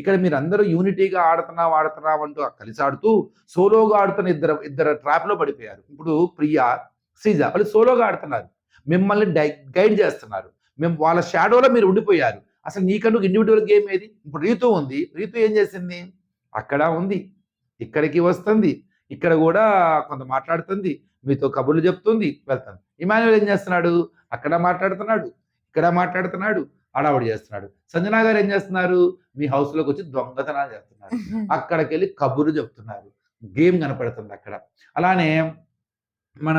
ఇక్కడ మీరు అందరూ యూనిటీగా ఆడుతున్నాం ఆడుతున్నాం అంటూ కలిసి ఆడుతూ సోలోగా ఆడుతున్న ఇద్దరు ఇద్దరు ట్రాప్లో పడిపోయారు. ఇప్పుడు ప్రియా శ్రీజ వాళ్ళు సోలోగా ఆడుతున్నారు. మిమ్మల్ని గైడ్ చేస్తున్నారు. మేము వాళ్ళ షాడోలో మీరు ఉండిపోయారు. అసలు నీకంటూ ఇండివిజువల్ గేమ్ ఏది? ఇప్పుడు రీతు ఉంది. రీతు ఏం చేసింది? అక్కడ ఉంది. ఇక్కడికి వస్తుంది. ఇక్కడ కూడా కొంత మాట్లాడుతుంది. మీతో కబుర్లు చెప్తుంది. వెళ్తుంది. ఇమానువల్ ఏం చేస్తున్నాడు? అక్కడ మాట్లాడుతున్నాడు ఇక్కడ మాట్లాడుతున్నాడు అడావుడి చేస్తున్నాడు. సంజనా గారు ఏం చేస్తున్నారు? మీ హౌస్లోకి వచ్చి దొంగతనాలు చేస్తున్నారు. అక్కడికి వెళ్ళి కబుర్లు చెప్తున్నారు. గేమ్ కనపడుతుంది అక్కడ. అలానే మన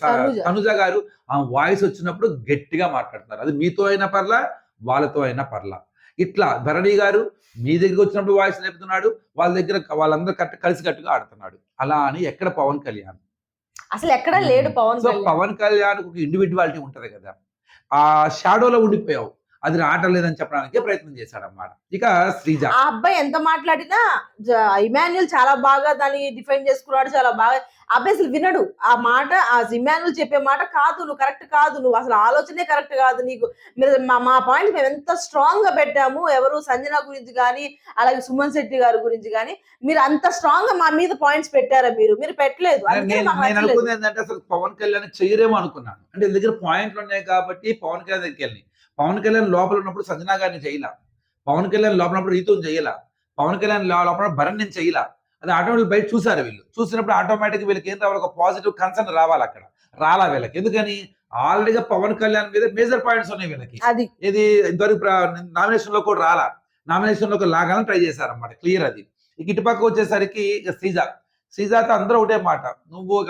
తనుజ. తనుజ గారు ఆ వాయిస్ వచ్చినప్పుడు గట్టిగా మాట్లాడుతున్నారు. అది మీతో అయినా పర్లా వాళ్ళతో అయినా పర్లా. ఇట్లా ధరణి గారు మీ దగ్గరికి వచ్చినప్పుడు వాయిస్ లేపుతున్నాడు వాళ్ళ దగ్గర వాళ్ళందరూ కట్ట కలిసి కట్టుగా ఆడుతున్నాడు. అలా అని ఎక్కడ పవన్ కళ్యాణ్ అసలు ఎక్కడా లేడు పవన్ పవన్ కళ్యాణ్ ఒక ఇండివిజువాలిటీ ఉంటది కదా. ఆ షాడోలో ఉండిపోయావు. అది రావట్లేదని చెప్పడానికి ప్రయత్నం చేశాడు అన్నమాట ఇక శ్రీజ. ఆ అబ్బాయి ఎంత మాట్లాడినా ఇమాన్యుల్ చాలా బాగా దాన్ని డిఫైన్ చేసుకున్నాడు చాలా బాగా. అబ్బాయి అసలు వినడు. ఆ మాట ఆ ఇమాన్యుల్ చెప్పే మాట కాదు నువ్వు కరెక్ట్ కాదు నువ్వు అసలు ఆలోచనే కరెక్ట్ కాదు నీకు. మీరు మా- మా పాయింట్ మేము ఎంత స్ట్రాంగ్గా పెట్టాము ఎవరు సంజన గురించి కానీ అలాగే సుమన్ శెట్టి గారి గురించి కానీ మీరు అంత స్ట్రాంగ్గా మా మీద పాయింట్స్ పెట్టారా మీరు? మీరు పెట్టలేదు. నేను. అనుకుంది ఏంటంటే అసలు పవన్ కళ్యాణ్ చేయరేమో అనుకున్నాను. అంటే దగ్గర పాయింట్లు ఉన్నాయి కాబట్టి పవన్ కళ్యాణ్ దగ్గరికి వెళ్ళి పవన్ కళ్యాణ్ లోపల ఉన్నప్పుడు సంజనా గారిని చేయలా. పవన్ కళ్యాణ్ లోపల ఉన్నప్పుడు రీతుని చేయలా. పవన్ కళ్యాణ్ లో- లోపల భరణ్ నేను చేయలా. అది ఆటోమేటిక్ బయట చూసారు వీళ్ళు. చూసినప్పుడు ఆటోమేటిక్ వీళ్ళకి ఏం రావాలి? ఒక పాజిటివ్ కన్సర్న్ రావాలి అక్కడ. రాలా వీళ్ళకి. ఎందుకని? ఆల్రెడీగా పవన్ కళ్యాణ్ మీద మేజర్ పాయింట్స్ ఉన్నాయి వీళ్ళకి. అది. ఇది ఇంతవరకు నామినేషన్లో కూడా రాలా. నామినేషన్లోకి లాగాలని ట్రై చేశారన్నమాట. క్లియర్ అది. ఇక ఇటుపక్క వచ్చేసరికి ఇక శ్రీజ శ్రీజాతో అందరూ ఒకటే మాట. నువ్వు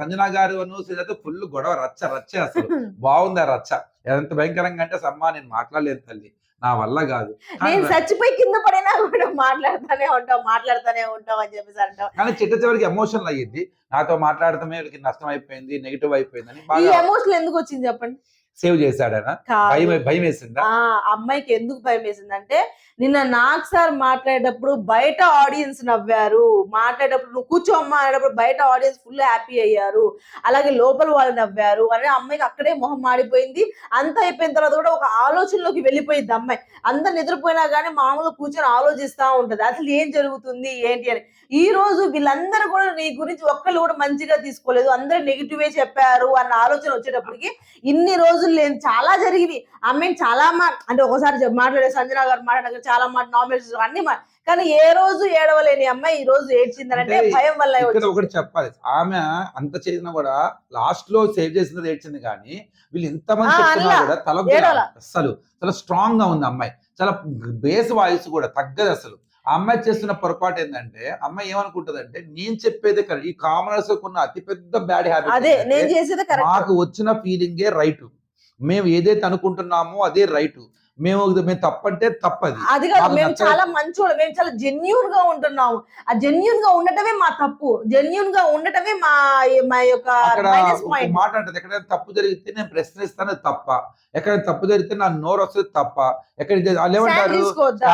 సంజనా గారు నువ్వు శ్రీజాతో ఫుల్ గొడవ రచ్చ రచ్చ అసలు. బాగుంది ఆ రచ్చ. ఎంత భయంకరంగా అంటే సమ్మా నేను మాట్లాడలేను తల్లి. నా వల్ల కాదు. నేను చచ్చిపోయి కింద పడినా కూడా మాట్లాడుతానే ఉంటావు మాట్లాడుతానే ఉంటావు అని చెప్పేసి అంటావు. కానీ చిట్ట చివరికి ఎమోషనల్ అయ్యింది నాతో మాట్లాడటమే వీళ్ళకి నష్టం అయిపోయింది నెగిటివ్ అయిపోయిందని ఈ ఎమోషన్ ఎందుకు వచ్చింది చెప్పండి? సేవ్ చేశాడన. భయం భయం వేసిందా? ఆ అమ్మాయికి ఎందుకు భయం వేసిందంటే నిన్న నాకు సార్ మాట్లాడేటప్పుడు బయట ఆడియన్స్ నవ్వారు. మాట్లాడేటప్పుడు నువ్వు కూర్చో అనేటప్పుడు బయట ఆడియన్స్ ఫుల్ హ్యాపీ అయ్యారు. అలాగే లోపల వాళ్ళు నవ్వారు. అని అమ్మాయికి అక్కడే మొహం మాడిపోయింది. అంత అయిపోయిన తర్వాత కూడా ఒక ఆలోచనలోకి వెళ్ళిపోయింది అమ్మాయి. అందరు నిద్రపోయినా కానీ మామూలుగా కూర్చొని ఆలోచిస్తా ఉంటది. అసలు ఏం జరుగుతుంది ఏంటి అని. ఈ రోజు వీళ్ళందరూ కూడా నీ గురించి ఒక్కళ్ళు కూడా మంచిగా తీసుకోలేదు. అందరూ నెగిటివే చెప్పారు అన్న ఆలోచన వచ్చేటప్పటికి ఇన్ని రోజులు లేదు చాలా జరిగింది అమ్మాయిని చాలా మా అంటే ఒకసారి మాట్లాడే సంజనా గారు మాట్లాడారు చాలా మాట నామినేషన్ అన్ని కానీ ఏ రోజు ఏడవలేని అమ్మాయి ఈ రోజు ఏడ్చిందంటే భయం వల్ల. ఒకటి చెప్పాలి. ఆమె అంత చేసినా కూడా లాస్ట్లో సేవ్ చేసినది ఏడ్చింది కానీ వీళ్ళు ఎంతమంది ఆ, చెప్తున్నా అలా. కూడా తల. అసలు చాలా స్ట్రాంగ్గా ఉంది అమ్మాయి. చాలా బేస్ వాయిస్ కూడా తగ్గదు అసలు. ఆ అమ్మాయి చేస్తున్న పొరపాటు ఏంటంటే అమ్మాయి ఏమనుకుంటదంటే నేను చెప్పేదే కరెక్ట్ ఈ కామనర్స్ ఉన్న అతిపెద్ద బ్యాడ్ హ్యాబిట్ మాకు వచ్చిన ఫీలింగే రైట్ మేము ఏదైతే అనుకుంటున్నామో అదే రైట్ మేము మేము తప్పంటే తప్పది. అది కాదు మేము. చాలా మంచోళ్ళు. మేము చాలా జెన్యున్గా ఉంటున్నాము. ఆ జెన్యున్గా ఉండటమే మా తప్పు. జెన్యున్గా ఉండటమే మా మా యొక్క మాట అంటది ఎక్కడైనా తప్పు జరిగితే నేను ప్రశ్నిస్తాను తప్ప. ఎక్కడైనా తప్పు జరిగితే నా నోరు వస్తుంది తప్ప. ఎక్కడ వాళ్ళు ఏమంటారు తీసుకోవద్దా?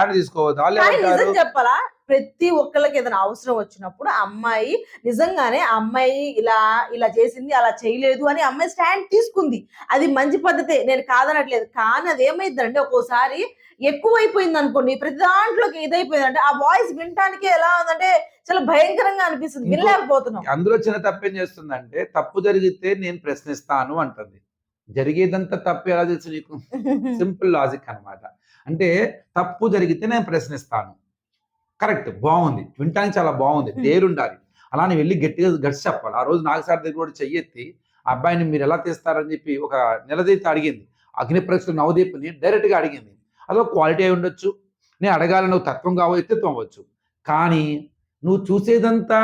వాళ్ళు ఏమంటారు చెప్పాలా? ప్రతి ఒక్కళ్ళకి ఏదైనా అవసరం వచ్చినప్పుడు అమ్మాయి నిజంగానే అమ్మాయి ఇలా ఇలా చేసింది అలా చేయలేదు అని అమ్మాయి స్టాండ్ తీసుకుంది. అది మంచి పద్ధతే నేను కాదనట్లేదు. కానీ అది ఏమైందంటే ఒక్కోసారి ఎక్కువైపోయింది అనుకోండి ప్రతి దాంట్లోకి ఇదైపోయింది అంటే ఆ వాయిస్ వినటానికి ఎలా ఉందంటే చాలా భయంకరంగా అనిపిస్తుంది. వినలేకపోతున్నాం. అందులో చిన్న తప్పు ఏం చేస్తుందంటే తప్పు జరిగితే నేను ప్రశ్నిస్తాను అంటుంది. జరిగేదంతా తప్పు ఎలా తెలుసు నీకు? సింపుల్ లాజిక్ అన్నమాట. అంటే తప్పు జరిగితే నేను ప్రశ్నిస్తాను. కరెక్ట్ బాగుంది. వినటానికి చాలా బాగుంది. Hmm. డేరుండాలి అలానే వెళ్ళి గట్టిగా గడిచి చెప్పాలి. ఆ రోజు నాగసారి దగ్గర కూడా చెయ్యెత్తి ఆ అబ్బాయిని మీరు ఎలా తీస్తారని చెప్పి ఒక నిలదీత అడిగింది. అగ్ని పరీక్షలు నవదీప్ని డైరెక్ట్గా అడిగింది. అదో క్వాలిటీ అయి ఉండొచ్చు. నేను అడగాలని నువ్వు తత్వం కావచ్చు వ్యక్తిత్వం అవ్వచ్చు. కానీ నువ్వు చూసేదంతా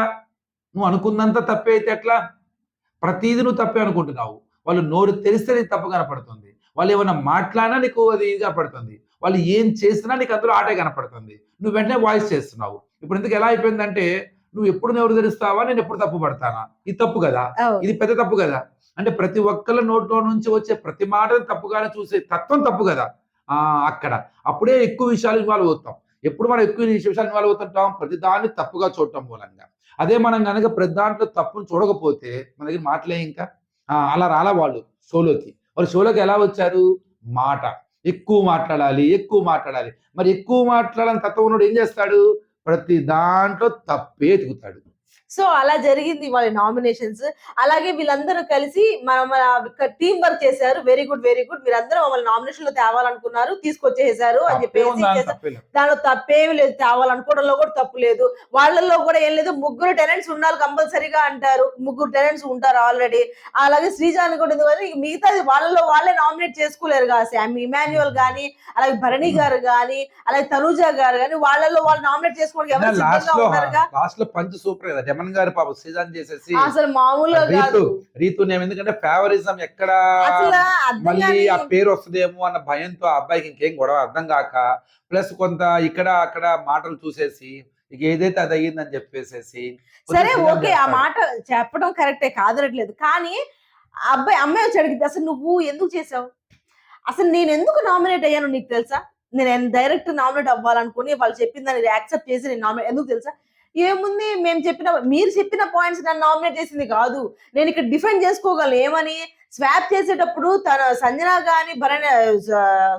నువ్వు అనుకున్నంత తప్పే అయితే ఎట్లా? ప్రతిదీ నువ్వు తప్పే అనుకుంటున్నావు. వాళ్ళు నోరు తెరిస్తే నీకు తప్పు కనపడుతుంది. వాళ్ళు ఏమైనా మాట్లాడినా నీకు అది ఇది కనపడుతుంది వాళ్ళు ఏం చేసినా నీకు అందులో ఆటే కనపడుతుంది. నువ్వు వెంటనే వాయిస్ చేస్తున్నావు. ఇప్పుడు ఎందుకు ఎలా అయిపోయిందంటే నువ్వు ఎప్పుడు నోరు తెరుస్తావా? నేను ఎప్పుడు తప్పు పడతానా? ఇది తప్పు కదా. ఇది పెద్ద తప్పు కదా? అంటే ప్రతి ఒక్కళ్ళ నోట్లో నుంచి వచ్చే ప్రతి మాటను తప్పుగానే చూసే తత్వం తప్పు కదా? ఆ అక్కడ. అప్పుడే ఎక్కువ విషయాలు ఇన్వాల్వ్ అవుతాం. ఎప్పుడు మనం ఎక్కువ విషయాలు ఇన్వాల్వ్ అవుతుంటాం? ప్రతి దాన్ని తప్పుగా చూడటం మూలంగా. అదే మనం కనుక ప్రతి దాంట్లో తప్పును చూడకపోతే మన దగ్గర మాటలే ఇంకా? అలా రాలా వాళ్ళు? షోలోకి వాళ్ళు షోలోకి ఎలా వచ్చారు? మాట. ఎక్కువ మాట్లాడాలి ఎక్కువ మాట్లాడాలి. మరి ఎక్కువ మాట్లాడాలని తత్వం ఉన్నోడు ఏం చేస్తాడు? ప్రతి దాంట్లో తప్పే ఎదుగుతాడు. సో అలా జరిగింది వాళ్ళ నామినేషన్స్. అలాగే వీళ్ళందరూ కలిసి మన టీం వర్క్ చేశారు. Very good very good. మీరందరూ మమ్మల్ని నామినేషన్లో తేవాలనుకున్నారు. తీసుకొచ్చేసారు అని చెప్పేసి. దానిలో తప్పేమి లేదు. తేవాలనుకోవడంలో కూడా తప్పు లేదు. వాళ్ళల్లో కూడా ఏం లేదు. ముగ్గురు టెనెంట్స్ ఉండాలి కంపల్సరీగా అంటారు. ముగ్గురు టెనెంట్స్ ఉంటారు ఆల్రెడీ. అలాగే శ్రీజాని కూడా ఉంది కానీ మిగతాది వాళ్ళలో వాళ్ళే నామినేట్ చేసుకోలేరు కదా శామ్ ఇమాన్యువల్ గానీ అలాగే భరణి గారు గానీ అలాగే తనూజ గారు గానీ వాళ్ళలో వాళ్ళు నామినేట్ చేసుకోవడానికి ఎవరు లాస్ట్లో పంచ్ సూపర్ కదా జమన్ గారు పాప సీజన్ చేసేసి అసలు మామూలుగా రీతు రీతు నేను ఎందుకంటే ఫేవరిజం ఎక్కడ మళ్ళీ ఆ పేరు వస్తుందేమో అన్న భయంతో ఆ అబ్బాయికి ఇంకేం గొడవ అర్థం కాక ప్లస్ కొంత ఇక్కడ అక్కడ మాటలు చూసేసి ఇక ఏదైతే అది అయ్యిందని చెప్పేసేసి సరే ఓకే ఆ. మాట చెప్పడం కరెక్టే కాదనట్లేదు. కానీ ఆ అబ్బాయి అమ్మాయి వచ్చి అడిగింది అసలు నువ్వు ఎందుకు చేసావు? అసలు నేను ఎందుకు నామినేట్ అయ్యాను నీకు తెలుసా? నేను డైరెక్ట్ నామినేట్ అవ్వాలనుకుని వాళ్ళు చెప్పిన దాన్ని యాక్సెప్ట్ చేసి నేను నామినేట్ ఎందుకు తెలుసా? ఏముంది? మేము చెప్పిన మీరు చెప్పిన పాయింట్స్ నన్ను నామినేట్ చేసింది కాదు. నేను ఇక్కడ డిఫెండ్ చేసుకోగలను. ఏమని? స్వాప్ చేసేటప్పుడు తన సంజన గాని భరణి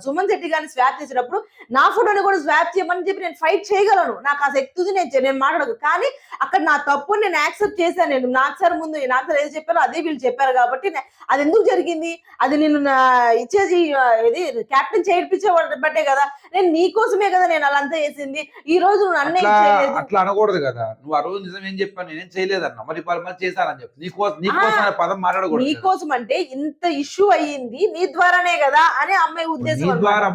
సుమన్ శెట్టి గాని స్వాప్ చేసేటప్పుడు నా ఫోటోని కూడా స్వాప్ చేయమని చెప్పి నేను ఫైట్ చేయగలను. నాకు ఆ శక్తి ఉంది నేను నేను మాట్లాడదు కానీ అక్కడ నా తప్పు నేను యాక్సెప్ట్ చేశాను. నేను నాకు సార్ ముందు నాకు సార్ ఏది చెప్పారో అదే వీళ్ళు చెప్పారు కాబట్టి అది ఎందుకు జరిగింది? అది నేను ఇచ్చేసి ఇది క్యాప్టెన్ చేయించే బట్టే కదా. నేను నీ కోసమే కదా నేను అలంతా చేసింది. ఈ రోజు నువ్వు నన్నే అట్లా అనకూడదు కదా. నువ్వు ఆ రోజు నిజం ఏం చెప్పాను నేనేం చేయలేదన్న. మరి చేశానని చెప్పి. నీకోసం నీకోసం పదం నీ మాట్లాడకూడదు కదా. కోసం అంటే ఇంత ఇష్యూ అయ్యింది నీ ద్వారానే కదా అని అమ్మాయి నీ ఉద్దేశం అన్నమాట. ద్వారా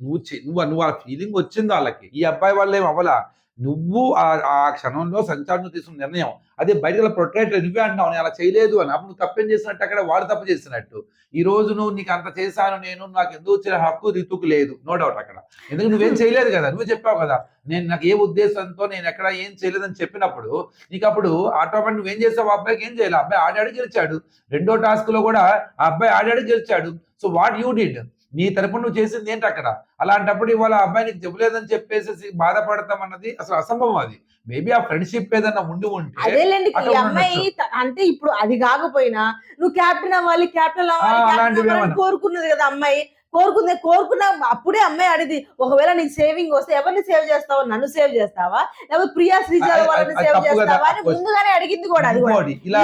నువ్వు నువ్వు ఫీలింగ్ వచ్చింది వాళ్ళకి. ఈ అబ్బాయి వల్ల ఏం అవ్వలా నువ్వు ఆ ఆ క్షణంలో సంచారం తీసుకున్న నిర్ణయం. అదే బయట ప్రొటెక్ట్ నువ్వే అంటున్నావు నేను అలా చేయలేదు అని. అప్పుడు నువ్వు తప్పేం చేసినట్టు అక్కడ వాడు తప్పు చేసినట్టు. ఈ రోజు నువ్వు నీకు అంత చేశాను నేను నాకు ఎందుకు వచ్చిన హక్కు రితుకు లేదు. నో డౌట్ అక్కడ. ఎందుకు నువ్వేం చేయలేదు కదా? నువ్వే చెప్పావు కదా. నేను నాకు ఏ ఉద్దేశంతో నేను ఎక్కడ ఏం చేయలేదని చెప్పినప్పుడు నీకు అప్పుడు ఆటోమేటిక్ నువ్వేం చేసావు? అబ్బాయికి ఏం చేయాలి? అబ్బాయి ఆడాడు గెలిచాడు. రెండో టాస్క్లో కూడా ఆ అబ్బాయి ఆడాడు గెలిచాడు. సో వాట్ యూ డిడ్ నీ తరపున నువ్వు చేసింది ఏంటి అక్కడ? అలాంటప్పుడు ఇవాళ ఆ అబ్బాయి నీకు చెప్పలేదని చెప్పేసి బాధపడతాం అన్నది అసలు అసంభవం అది. మేబీ ఆ ఫ్రెండ్షిప్ ఏదన్నా ఉండి ఉంటే అదేలేండి అక్కడ ఈ అమ్మాయి అంటే ఇప్పుడు అది కాకపోయినా నువ్వు క్యాప్టెన్ అవ్వాలి క్యాప్టెన్ అవ్వాలి. కోరుకున్నది కదా అమ్మాయి. కోరుకుంది కోరుకున్న అప్పుడే అమ్మాయి అడిగింది ఒకవేళ నీకు సేవింగ్ వస్తే ఎవరిని సేవ్ చేస్తావా? నన్ను సేవ్ చేస్తావా? లేకపోతే ప్రియా శ్రీజాల వాళ్ళని సేవ్ చేస్తావా? అని. ముందుగానే అడిగింది కూడా అది కూడా. ఇలా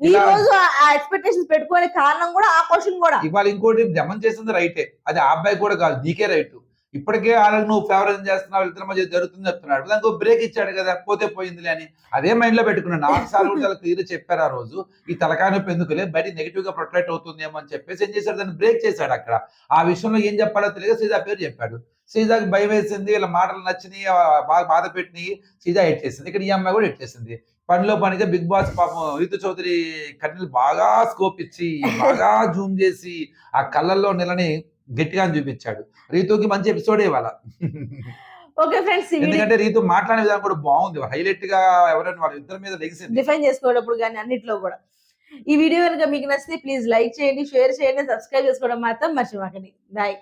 ఈ రోజు ఆ ఎక్స్పెక్టేషన్స్ పెట్టుకునే కారణం కూడా ఆ క్వశ్చన్ కూడా. ఇవాళ ఇంకోటి జమన్ చేసింది రైటే. అది ఆ అబ్బాయి కూడా కాదు నీకే రైట్. ఇప్పటికే వాళ్ళకి నువ్వు ఫేవర్ చేస్తున్నావు ఇద్దరి మధ్య జరుగుతుంది చెప్తున్నాడు. దానికి బ్రేక్ ఇచ్చాడు కదా పోతే పోయిందిలే అని. అదే మైండ్లో పెట్టుకున్నాడు నాలుగు సార్లు కూడా చాలా క్లియర్ చెప్పారు ఆ రోజు. ఈ తలకాయ నొప్పి ఎందుకులే? బయట నెగిటివ్గా ప్రొటెక్ట్ అవుతుందేమో అని చెప్పేసి ఏం చేశాడు? దాన్ని బ్రేక్ చేశాడు అక్కడ. ఆ విషయంలో ఏం చెప్పాలో తెలియదు సీజా పేరు చెప్పాడు. సీజాకి భయం వేసింది వీళ్ళ మాటలు నచ్చినాయి బాగా బాధ పెట్టినాయి. సీజా ఎట్ చేసింది. ఇక్కడ ఈ అమ్మాయి కూడా ఎట్ చేసింది. పనిలో పనిగా బిగ్ బాస్ పాపం రీతు చౌదరి కన్నీళ్ళు బాగా స్కోప్ ఇచ్చి బాగా జూమ్ చేసి ఆ కళ్ళల్లో నెలని గట్టిగా చూపించాడు. రీతుకి మంచి ఎపిసోడ్ ఇవాళ. ఓకే ఫ్రెండ్స్ ఎందుకంటే రీతు మాట్లాడే విధానం కూడా బాగుంది. హైలైట్గా ఎవరైనా వాళ్ళ ఇద్దరి మీద లెగిసింది. డిఫైన్ చేసుకునేటప్పుడు కానీ అన్నిట్లో కూడా. ఈ వీడియో కనుక మీకు నచ్చితే ప్లీజ్ లైక్ చేయండి షేర్ చేయండి సబ్స్క్రైబ్ చేసుకోవడం మాత్రం మర్చిపోకండి. బాయ్.